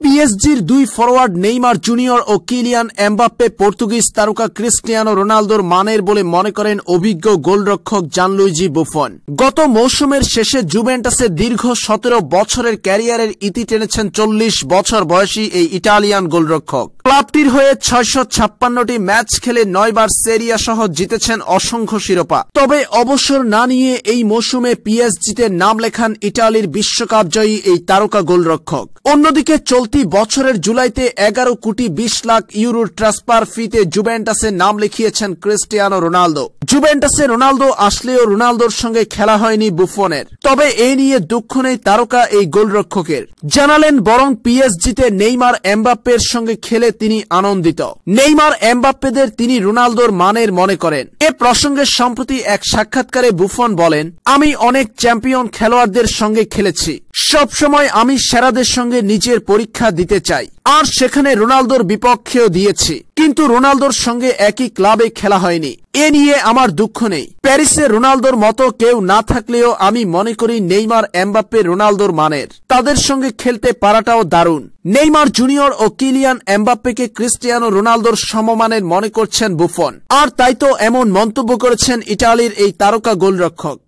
পিএসজির দুই forward Neymar junior ও কিলিয়ান এমবাপ্পে পর্তুগিজ তারকা ক্রিস্টিয়ানো রোনালদোর মানের বলে মনে করেন অভিজ্ঞ গোলরক্ষক জানলুইজি বুফন। গত মৌসুমের শেষে জুভেন্টাসে দীর্ঘ সতেরো বছরের ক্যারিয়ারের ইতি টেনেছেন চল্লিশ বছর বয়সী এই ইটালিয়ান গোলরক্ষক। ক্লাবটির হয়ে ছয়শো ছাপ্পান্নটি ম্যাচ খেলে নয়বার সেরিয়া সহ জিতেছেন অসংখ্য শিরোপা। তবে অবসর না নিয়ে এই মৌসুমে পিএসজিতে নাম লেখান ইটালির বিশ্বকাপ জয়ী এই তারকা গোলরক্ষক। অন্যদিকে চলতি বছরের জুলাইতে এগারো কোটি বিশ লাখ ইউরোর ট্রান্সফার ফিতে জুভেন্টাসে নাম লিখিয়েছেন ক্রিস্টিয়ানো রোনালদো। জুভেন্টাসে রোনালদো আসলেও রোনালদোর সঙ্গে খেলা হয়নি বুফনের। তবে এ নিয়ে দুঃখ নেই তারকা এই গোলরক্ষকের। জানালেন বরং পিএসজিতে নেইমার এমবাপ্পের সঙ্গে খেলে তিনি আনন্দিত। নেইমার এমবাপ্পেদের তিনি রোনালদোর মানের মনে করেন। এ প্রসঙ্গে সম্প্রতি এক সাক্ষাৎকারে বুফন বলেন, আমি অনেক চ্যাম্পিয়ন খেলোয়াড়দের সঙ্গে খেলেছি। সবসময় আমি সেরাদের সঙ্গে নিজের পরীক্ষা দিতে চাই। আর সেখানে রোনালদোর বিপক্ষেও দিয়েছি। কিন্তু রোনালদোর সঙ্গে একই ক্লাবে খেলা হয়নি। এ নিয়ে আমার দুঃখ নেই। প্যারিসে রোনালদোর মতো কেউ না থাকলেও আমি মনে করি নেইমার, এমবাপ্পে রোনালদোর মানের। তাদের সঙ্গে খেলতে পারাটাও দারুণ। নেইমার জুনিয়র ও কিলিয়ান এমবাপ্পেকে ক্রিস্টিয়ানো রোনালদোর সমমানের মনে করছেন বুফন। আর তাই তো এমন মন্তব্য করেছেন ইটালির এই তারকা গোলরক্ষক।